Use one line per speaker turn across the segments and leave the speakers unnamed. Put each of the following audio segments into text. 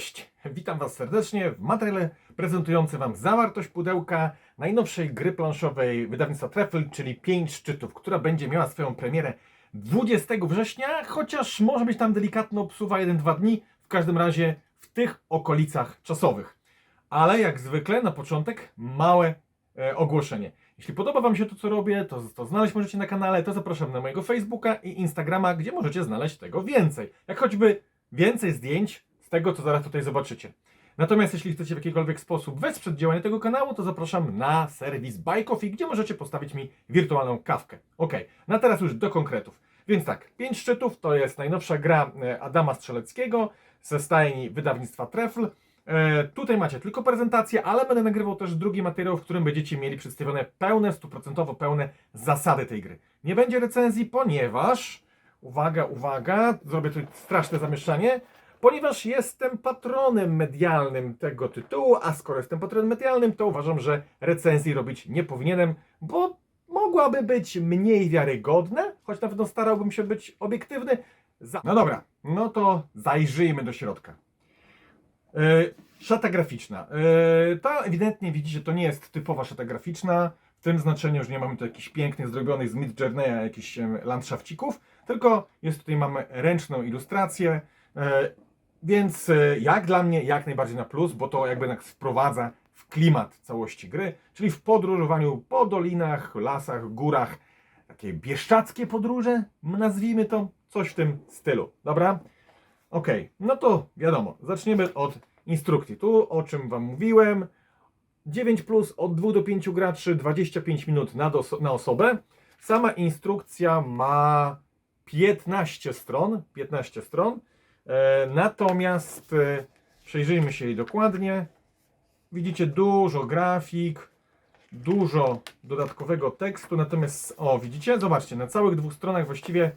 Cześć! Witam Was serdecznie w materiale prezentującym Wam zawartość pudełka najnowszej gry planszowej wydawnictwa Treffel, czyli 5 szczytów, która będzie miała swoją premierę 20 września, chociaż może być tam delikatna obsuwa 1-2 dni, w każdym razie w tych okolicach czasowych. Ale jak zwykle na początek małe e, ogłoszenie. Jeśli podoba Wam się to, co robię, to, to znaleźć możecie na kanale, to zapraszam na mojego Facebooka i Instagrama, gdzie możecie znaleźć tego więcej. Jak choćby więcej zdjęć tego, co zaraz tutaj zobaczycie. Natomiast jeśli chcecie w jakikolwiek sposób wesprzeć działanie tego kanału, to zapraszam na serwis Buy Coffee, gdzie możecie postawić mi wirtualną kawkę. Ok, na teraz już do konkretów. Więc tak, 5 szczytów to jest najnowsza gra e, Adama Strzeleckiego ze stajni wydawnictwa Treffl. E, tutaj macie tylko prezentację, ale będę nagrywał też drugi materiał, w którym będziecie mieli przedstawione pełne, stuprocentowo pełne zasady tej gry. Nie będzie recenzji, ponieważ, uwaga, uwaga, zrobię tu straszne zamieszanie, ponieważ jestem patronem medialnym tego tytułu, a skoro jestem patronem medialnym, to uważam, że recenzji robić nie powinienem, bo mogłaby być mniej wiarygodna, choć na pewno starałbym się być obiektywny. Za... No dobra, no to zajrzyjmy do środka. E, Szata graficzna. E, Ta ewidentnie widzicie, to nie jest typowa szata graficzna. W tym znaczeniu, że nie mamy tu jakichś pięknych zrobionych z Mid Journeya jakichś landszafcików, tylko jest tutaj mamy ręczną ilustrację. e, Więc e, jak dla mnie, jak najbardziej na plus, bo to jakby nas wprowadza w klimat całości gry, czyli w podróżowaniu po dolinach, lasach, górach, takie bieszczackie podróże, nazwijmy to, coś w tym stylu. Dobra? Okej, no to wiadomo, zaczniemy od instrukcji. Tu o czym Wam mówiłem. 9 plus od 2 do 5 graczy, 25 minut na, na osobę. Sama instrukcja ma 15 stron. 15 stron. E, natomiast e, przejrzyjmy się jej dokładnie. Widzicie dużo grafik, dużo dodatkowego tekstu. Natomiast, o widzicie, zobaczcie, na całych dwóch stronach właściwie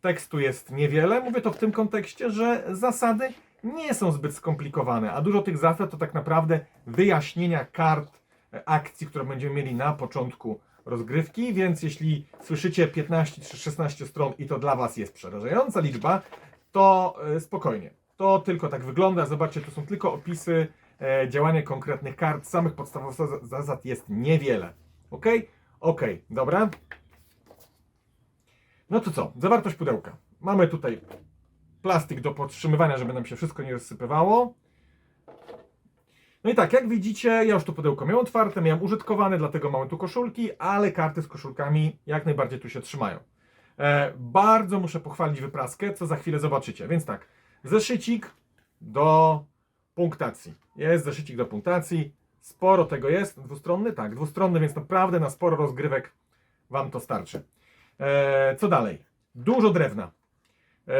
tekstu jest niewiele. Mówię to w tym kontekście, że zasady nie są zbyt skomplikowane, a dużo tych zasad to tak naprawdę wyjaśnienia kart e, akcji, które będziemy mieli na początku rozgrywki, więc jeśli słyszycie 15 czy 16 stron i to dla Was jest przerażająca liczba, to e, spokojnie. To tylko tak wygląda. Zobaczcie, tu są tylko opisy e, działania konkretnych kart. Samych podstawowych zas- zasad jest niewiele. Ok? Ok, dobra. No to co? Zawartość pudełka. Mamy tutaj plastik do podtrzymywania, żeby nam się wszystko nie rozsypywało. No i tak, jak widzicie, ja już to pudełko miałem otwarte, miałem użytkowane, dlatego mamy tu koszulki, ale karty z koszulkami jak najbardziej tu się trzymają. E, bardzo muszę pochwalić wypraskę, co za chwilę zobaczycie. Więc tak, zeszycik do punktacji. Jest zeszycik do punktacji. Sporo tego jest. Dwustronny? Tak, dwustronny, więc naprawdę na sporo rozgrywek Wam to starczy. E, co dalej? Dużo drewna. E,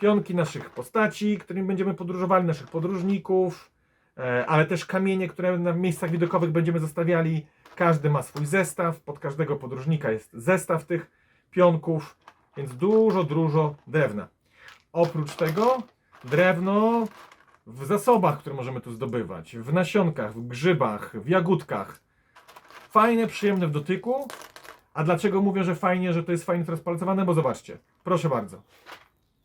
pionki naszych postaci, którymi będziemy podróżowali, naszych podróżników, e, ale też kamienie, które na miejscach widokowych będziemy zostawiali. Każdy ma swój zestaw, pod każdego podróżnika jest zestaw tych pionków, więc dużo, dużo drewna. Oprócz tego drewno w zasobach, które możemy tu zdobywać, w nasionkach, w grzybach, w jagódkach. Fajne, przyjemne w dotyku. A dlaczego mówię, że fajnie, że to jest fajnie transpalcowane? Bo zobaczcie, proszę bardzo.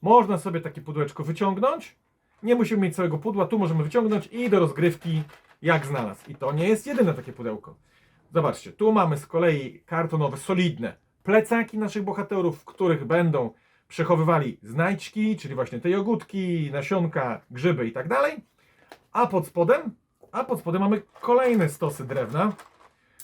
Można sobie takie pudełeczko wyciągnąć. Nie musimy mieć całego pudła, tu możemy wyciągnąć i do rozgrywki jak znalazł. I to nie jest jedyne takie pudełko. Zobaczcie, tu mamy z kolei kartonowe, solidne plecaki naszych bohaterów, w których będą przechowywali znajdźki, czyli właśnie te jogurtki, nasionka, grzyby i tak dalej. A pod spodem, a pod spodem mamy kolejne stosy drewna.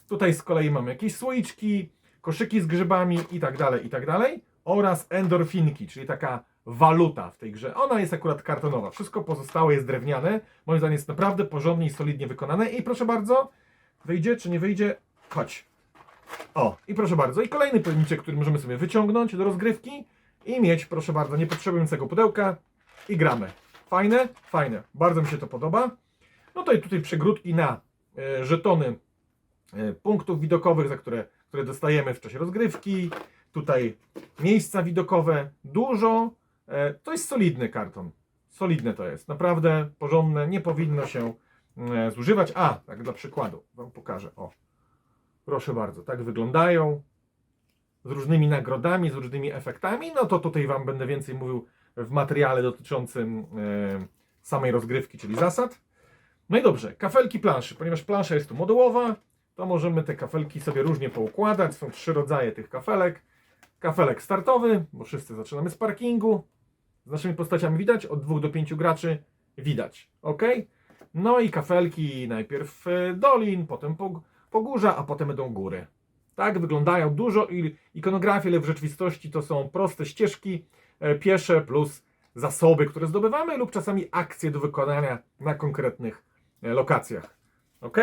Tutaj z kolei mamy jakieś słoiczki, koszyki z grzybami i tak dalej, i tak dalej. Oraz endorfinki, czyli taka waluta w tej grze. Ona jest akurat kartonowa. Wszystko pozostałe jest drewniane. Moim zdaniem jest naprawdę porządnie i solidnie wykonane. I proszę bardzo, wyjdzie czy nie wyjdzie? Chodź. O, i proszę bardzo. I kolejny pojemniczek, który możemy sobie wyciągnąć do rozgrywki i mieć, proszę bardzo, niepotrzebującego pudełka i gramy. Fajne? Fajne. Bardzo mi się to podoba. No to i tutaj przegródki na e, żetony e, punktów widokowych, za które, które dostajemy w czasie rozgrywki. Tutaj miejsca widokowe, dużo. E, to jest solidny karton. Solidne to jest. Naprawdę porządne. Nie powinno się e, zużywać. A, tak dla przykładu Wam pokażę. O, proszę bardzo, tak wyglądają. Z różnymi nagrodami, z różnymi efektami. No to tutaj Wam będę więcej mówił w materiale dotyczącym e, samej rozgrywki, czyli zasad. No i dobrze, kafelki planszy. Ponieważ plansza jest tu modułowa, to możemy te kafelki sobie różnie poukładać. Są trzy rodzaje tych kafelek. Kafelek startowy, bo wszyscy zaczynamy z parkingu. Z naszymi postaciami widać, od dwóch do pięciu graczy widać. ok? No i kafelki najpierw e, dolin, potem pog- pogórza, a potem będą góry. Tak wyglądają dużo i- ikonografii, ale w rzeczywistości to są proste ścieżki e, piesze plus zasoby, które zdobywamy lub czasami akcje do wykonania na konkretnych e, lokacjach. Ok?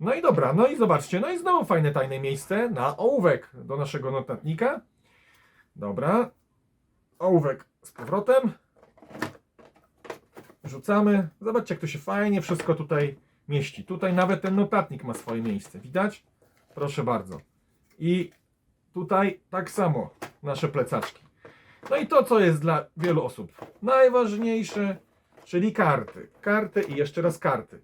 No i dobra, no i zobaczcie, no i znowu fajne tajne miejsce na ołówek do naszego notatnika. Dobra, ołówek z powrotem. Rzucamy. Zobaczcie, jak to się fajnie wszystko tutaj mieści. Tutaj nawet ten notatnik ma swoje miejsce. Widać? Proszę bardzo. I tutaj tak samo nasze plecaczki. No i to, co jest dla wielu osób najważniejsze, czyli karty. Karty i jeszcze raz karty.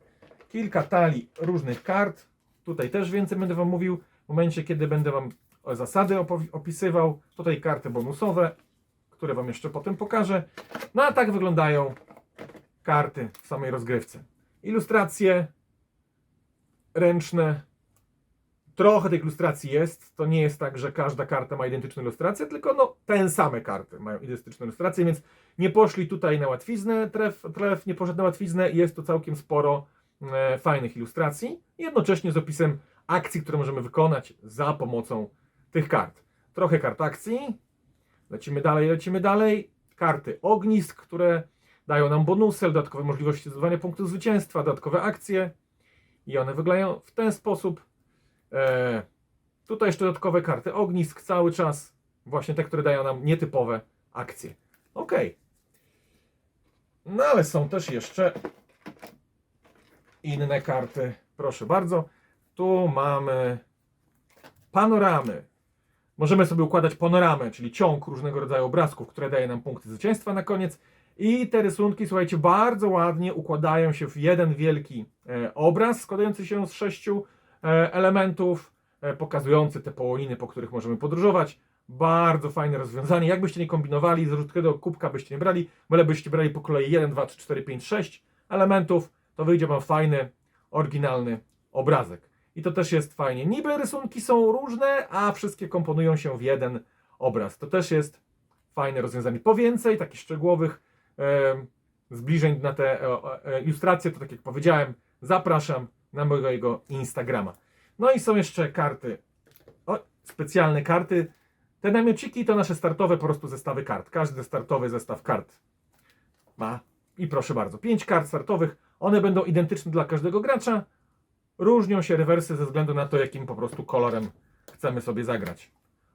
Kilka talii różnych kart. Tutaj też więcej będę Wam mówił w momencie, kiedy będę Wam zasady opisywał. Tutaj karty bonusowe, które Wam jeszcze potem pokażę. No a tak wyglądają karty w samej rozgrywce. Ilustracje ręczne. Trochę tych ilustracji jest. To nie jest tak, że każda karta ma identyczną ilustrację, tylko no, te same karty mają identyczną ilustrację, więc nie poszli tutaj na łatwiznę, tref, tref nie poszedł na łatwiznę. Jest tu całkiem sporo e, fajnych ilustracji, jednocześnie z opisem akcji, które możemy wykonać za pomocą tych kart. Trochę kart akcji. Lecimy dalej, lecimy dalej. Karty ognisk, które dają nam bonusy, dodatkowe możliwości zdobywania punktów zwycięstwa, dodatkowe akcje. I one wyglądają w ten sposób. E, tutaj jeszcze dodatkowe karty ognisk cały czas. Właśnie te, które dają nam nietypowe akcje. Ok. No ale są też jeszcze inne karty. Proszę bardzo. Tu mamy panoramy. Możemy sobie układać panoramę, czyli ciąg różnego rodzaju obrazków, które daje nam punkty zwycięstwa na koniec. I te rysunki, słuchajcie, bardzo ładnie układają się w jeden wielki e, obraz składający się z sześciu e, elementów, e, pokazujący te połoniny, po których możemy podróżować. Bardzo fajne rozwiązanie. Jakbyście nie kombinowali, z różnego kubka byście nie brali, byle byście brali po kolei 1, 2, 3, 4, 5, 6 elementów, to wyjdzie Wam fajny, oryginalny obrazek. I to też jest fajnie. Niby rysunki są różne, a wszystkie komponują się w jeden obraz. To też jest fajne rozwiązanie. Po więcej takich szczegółowych zbliżeń na te e, ilustracje, to tak jak powiedziałem, zapraszam na mojego Instagrama. No i są jeszcze karty, o, specjalne karty. Te namiociki to nasze startowe po prostu zestawy kart. Każdy startowy zestaw kart ma. I proszę bardzo, pięć kart startowych. One będą identyczne dla każdego gracza. Różnią się rewersy ze względu na to, jakim po prostu kolorem chcemy sobie zagrać.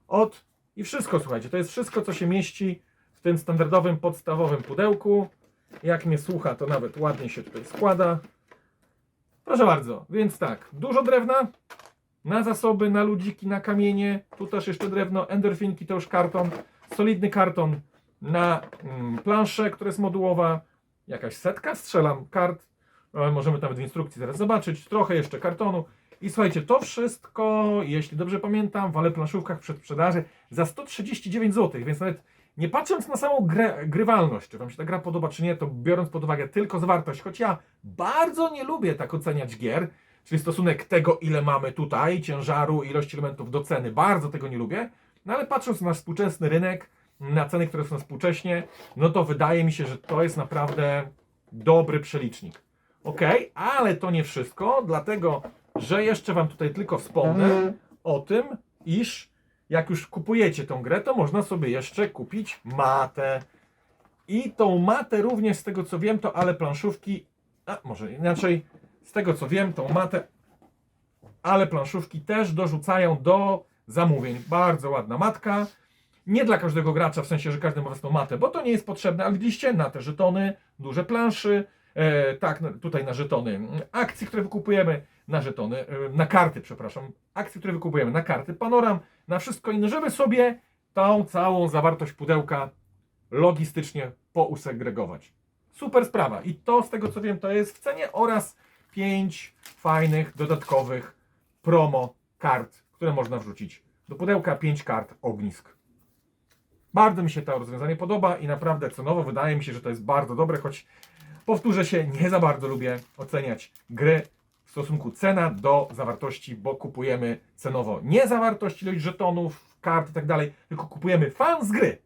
Od i wszystko, słuchajcie, to jest wszystko, co się mieści w tym standardowym, podstawowym pudełku. Jak mnie słucha, to nawet ładnie się tutaj składa. Proszę bardzo, więc tak, dużo drewna na zasoby, na ludziki, na kamienie. Tu też jeszcze drewno, endorfinki to już karton, solidny karton na mm, planszę, która jest modułowa. Jakaś setka, strzelam kart. E, Możemy nawet w instrukcji zaraz zobaczyć. Trochę jeszcze kartonu. I słuchajcie, to wszystko, jeśli dobrze pamiętam, w ale planszówkach przed sprzedaży za 139 zł, więc nawet nie patrząc na samą grę, grywalność, czy Wam się ta gra podoba, czy nie, to biorąc pod uwagę tylko zawartość, choć ja bardzo nie lubię tak oceniać gier, czyli stosunek tego, ile mamy tutaj, ciężaru, ilości elementów do ceny, bardzo tego nie lubię, no ale patrząc na współczesny rynek, na ceny, które są współcześnie, no to wydaje mi się, że to jest naprawdę dobry przelicznik. Ok, ale to nie wszystko, dlatego że jeszcze Wam tutaj tylko wspomnę o tym, iż jak już kupujecie tą grę, to można sobie jeszcze kupić matę. I tą matę również z tego co wiem, to ale planszówki, a może inaczej, z tego co wiem, tą matę, ale planszówki też dorzucają do zamówień. Bardzo ładna matka. Nie dla każdego gracza, w sensie, że każdy ma własną matę, bo to nie jest potrzebne, ale widzieliście na te żetony, duże planszy, e, tak, na- tutaj na żetony akcji, które wykupujemy, na żetony, e, na karty, przepraszam, akcji, które wykupujemy, na karty panoram, na wszystko inne, żeby sobie tą całą zawartość pudełka logistycznie pousegregować. Super sprawa. I to, z tego co wiem, to jest w cenie oraz 5 fajnych, dodatkowych promo kart, które można wrzucić do pudełka. 5 kart ognisk. Bardzo mi się to rozwiązanie podoba i naprawdę cenowo wydaje mi się, że to jest bardzo dobre, choć Powtórzę się, nie za bardzo lubię oceniać gry w stosunku cena do zawartości, bo kupujemy cenowo nie zawartość, ilość żetonów, kart i tak dalej, tylko kupujemy fan z gry.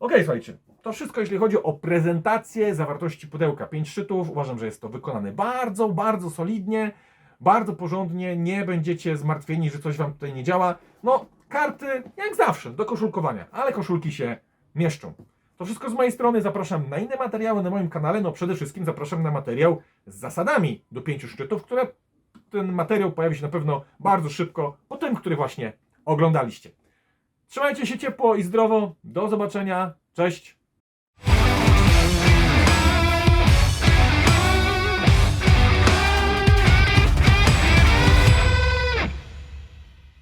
Okej, słuchajcie, to wszystko jeśli chodzi o prezentację zawartości pudełka. 5 szczytów, uważam, że jest to wykonane bardzo, bardzo solidnie, bardzo porządnie, nie będziecie zmartwieni, że coś Wam tutaj nie działa. No, karty jak zawsze, do koszulkowania, ale koszulki się mieszczą. To wszystko z mojej strony, zapraszam na inne materiały na moim kanale, no przede wszystkim zapraszam na materiał z zasadami do 5 szczytów, które ten materiał pojawi się na pewno bardzo szybko po tym, który właśnie oglądaliście. Trzymajcie się ciepło i zdrowo. Do zobaczenia. Cześć.